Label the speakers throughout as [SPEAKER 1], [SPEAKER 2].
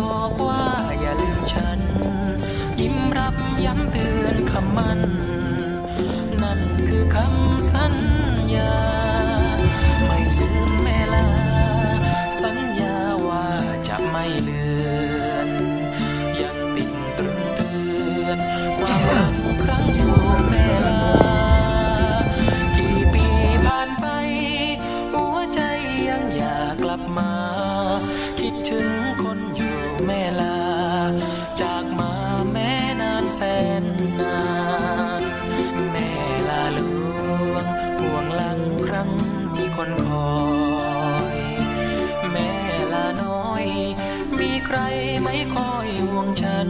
[SPEAKER 1] 花 คอยห่วงฉัน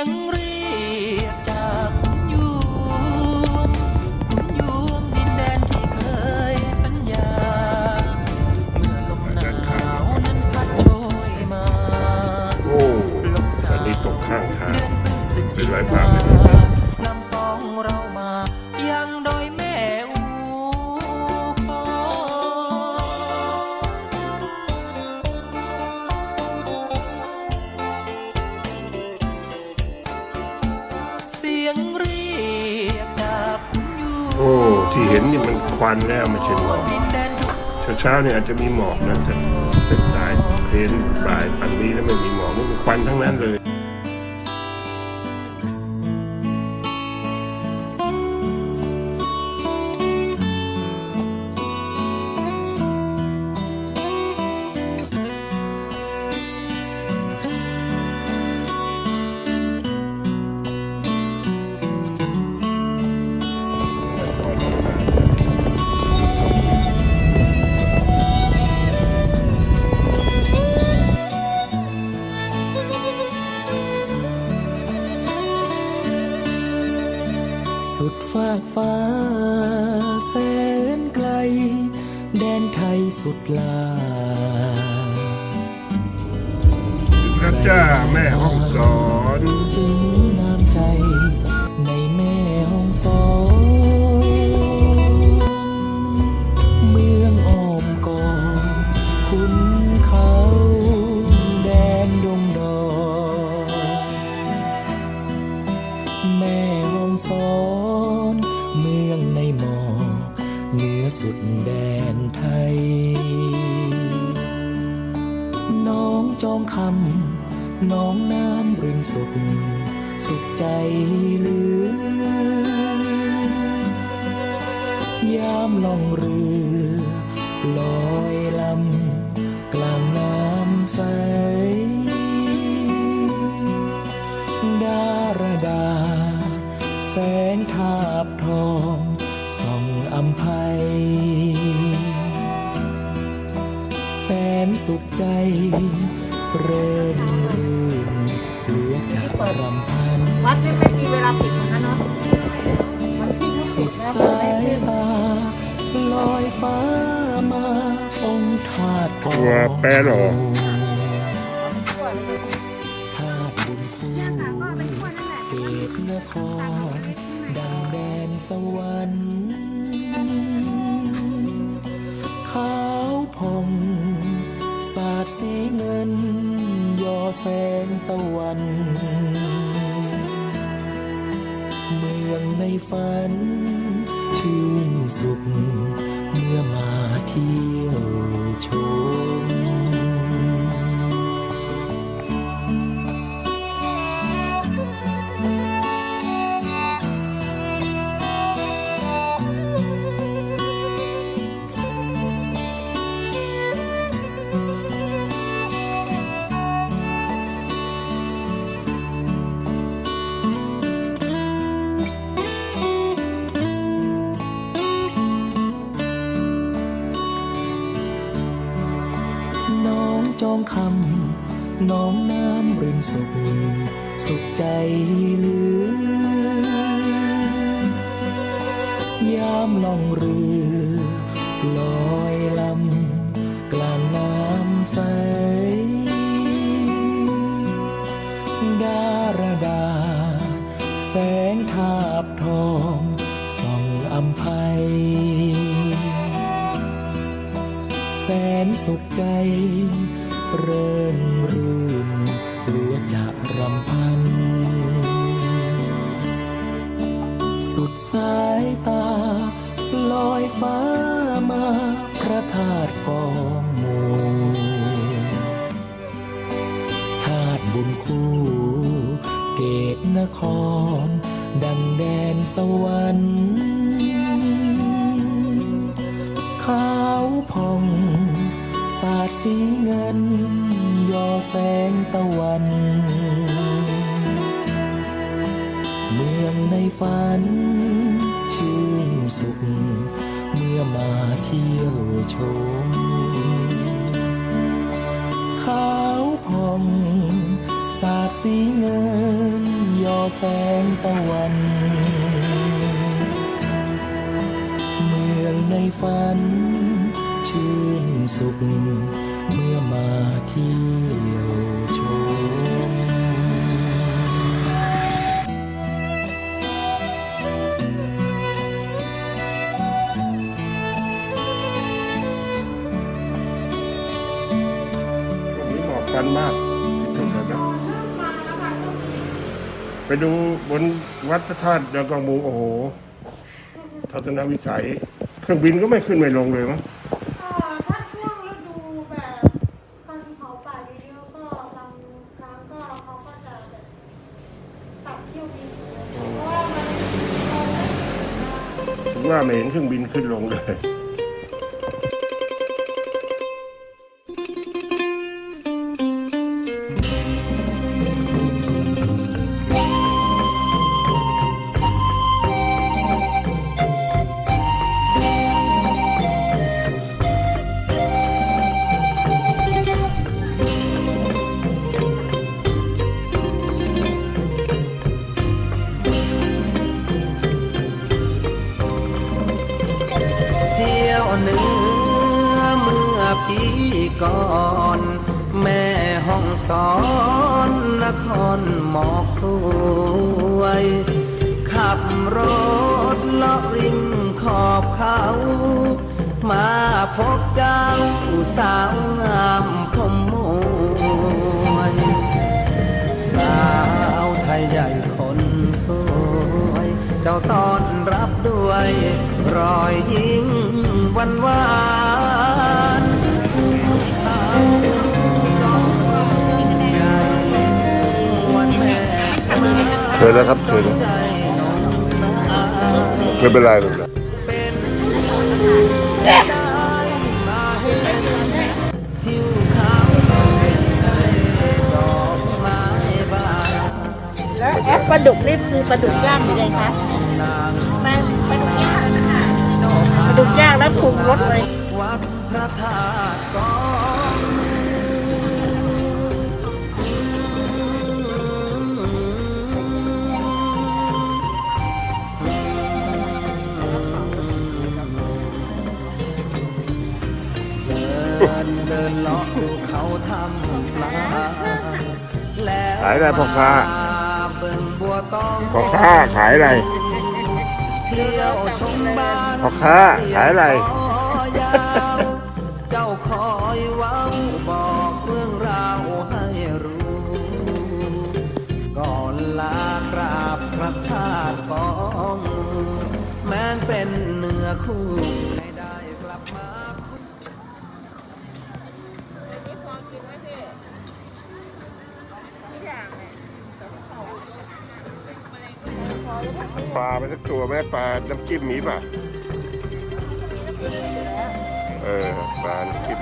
[SPEAKER 1] ยงเรียกจากคุณยวงคุณยวงดินแดนที่เคยสัญญา เมื่อลมหนาวนั้นพัดโชยมา
[SPEAKER 2] โอ้อันนี้ตกข้างทาง
[SPEAKER 1] เดือนพฤศจิ
[SPEAKER 2] เป็นไร
[SPEAKER 1] กา
[SPEAKER 2] บ้างไม่รู้นะ
[SPEAKER 1] นำสองเรา ค
[SPEAKER 2] วันแล้วไม่ใช่หมอกเช้าๆเนี่ยอาจจะมีหมอกนะแต่เส้นสายเพลนบ่ายปันนี้แล้วไม่มีหมอกมันเป็นควันทั้งนั้นเลยา
[SPEAKER 1] กฟ้าแสนไกล แดนไทยสุดลา
[SPEAKER 2] พระเจ้าแม่ห้องสอน
[SPEAKER 1] คำน้องน้ำริมสุข สุขใจเหลือยามล่องเรือ ลอยลำ กลางน้ำใส ดารดา แสงทาบทองส่องอำไพแสนสุขใจ เริ่มรื่นเหลือจากรำพัน
[SPEAKER 3] วัดไม่ไม่มีเวลาปิดนะเนาะวันที่ยี่
[SPEAKER 1] สุ
[SPEAKER 3] สิบ
[SPEAKER 1] ด
[SPEAKER 3] แล้ว
[SPEAKER 1] สายตาลอยฟ้ามาองค์ธาตุทอ
[SPEAKER 2] ตัว
[SPEAKER 1] ง
[SPEAKER 2] แปรหรอ
[SPEAKER 1] ธาตุบุญคู่เกตนครดังแดนสวรรค์ขาวผ่องสาดสีเงินยอ แสงตะวัน เมืองในฝัน ชื่นสุข เมื่อมาเที่ยวชม คำน้องน้ำรินสุข สุขใจเหลือยามล่องเรือ ลอยลำ กลางน้ำใส ดาราดา แสงทาบทองส่องอำไพแสนสุขใจ เริ่มรื่นเหลือจะรำพัน สุดสายตา ลอยฟ้ามาพระธาตุกองมูธาตุบุญคู่ เกตนคร ดังแดนสวรรค์ ฝัน ชื่นสุข เมื่อมาเที่ยวชม ขาวผ่องสาดสีเงินย่อแสงตะวัน เมืองในฝัน ชื่นสุข เมื่อมาเที่ยว
[SPEAKER 2] นี้หมอกควันมากที่สุดแล้วนะไปดูบนวัดพระธาตุดอยกองมูโอ้โหทัศนวิสัย เครื่องบินก็ไม่ขึ้นไม่ลงเลยมั้ง
[SPEAKER 3] เอ่อถ้าช่วงฤดูแบบการเผาป่าเยอะๆก็บางครั้งก็เขาก็จะแบบตัดเที่ยวบินเพราะว่ามัน
[SPEAKER 2] ถึงว่าไม่เห็นเครื่องบินขึ้นลงเลย
[SPEAKER 1] สอนนครหมอกสวย ขับรถเลาะริมขอบเขา มาพบเจ้าสาวงามผมมวยสาวไทยใหญ่คนสวย เจ้าต้อนรับด้วย รอยยิ้มวันวาน
[SPEAKER 2] เคยแล้วครับเคยแล้ว
[SPEAKER 1] ใจน้องนา
[SPEAKER 2] ไม่เป็นไรไม่เป็นไร
[SPEAKER 1] เป็นได้มาเห็นทิวเขาทะเลดอกไม้บาน
[SPEAKER 3] แล้วแอปปลาดุกนี่คือปลาดุกย่างหรือไงคะ
[SPEAKER 1] นาง
[SPEAKER 3] มันปลาดุกย่างนะคะปลาดุกย่างแล้วปรุงรสเลย
[SPEAKER 1] วัดพระธาตุ นเดินเลาะดูเขาทำปลาแล้ว
[SPEAKER 2] ขายอะไรพ่อค้า
[SPEAKER 1] เบิ่งบัวตอง
[SPEAKER 2] พ่อค้าขายอะไร
[SPEAKER 1] เที่ยวชมบ้าน
[SPEAKER 2] พ่อค้าขายอะไร
[SPEAKER 1] ยาวเจ้าคอยเว้าบอกเรื่องราวให้รู้ก่อนลากราบพระธาตุของแม้นเป็นเนื้อคู่
[SPEAKER 2] ปลาไปสักตัวไหมปลาน้ำจิ้มมีป่ะ เออปลาน้ำจิ้ม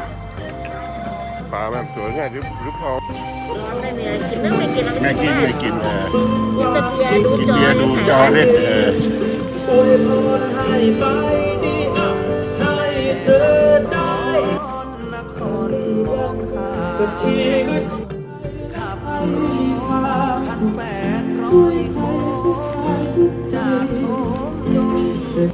[SPEAKER 2] ปลาแบบสวยง่ายหรือหรือพอ
[SPEAKER 3] ไม่มีอะไรกินแล้วไม่กินแล้ว
[SPEAKER 2] แม่กินไม่กินเออ
[SPEAKER 3] กินแต่เบียร์ดู
[SPEAKER 2] กิน
[SPEAKER 3] จอ
[SPEAKER 2] เบียร์ดูจอเล่นเออ
[SPEAKER 1] นครบอกข้า
[SPEAKER 4] ชีวิตขับพันแปดร้อย แม่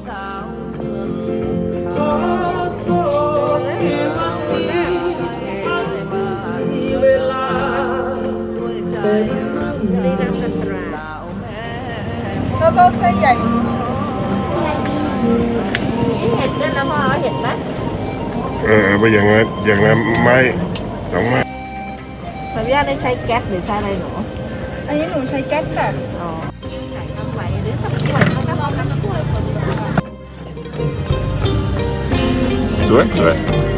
[SPEAKER 5] แล้วก็เส้นใหญ่
[SPEAKER 6] เห็ดด้วยนะพ่อเห็ดไหม
[SPEAKER 2] เออไปอย่างนั้นอย่างนั้นไม้สองไม้
[SPEAKER 5] ขออนุญาตได้ใช้แก๊สหรือใช้อะไรหนู อันนี้หนูใช้แก๊สค่ะอ๋
[SPEAKER 2] 对，对。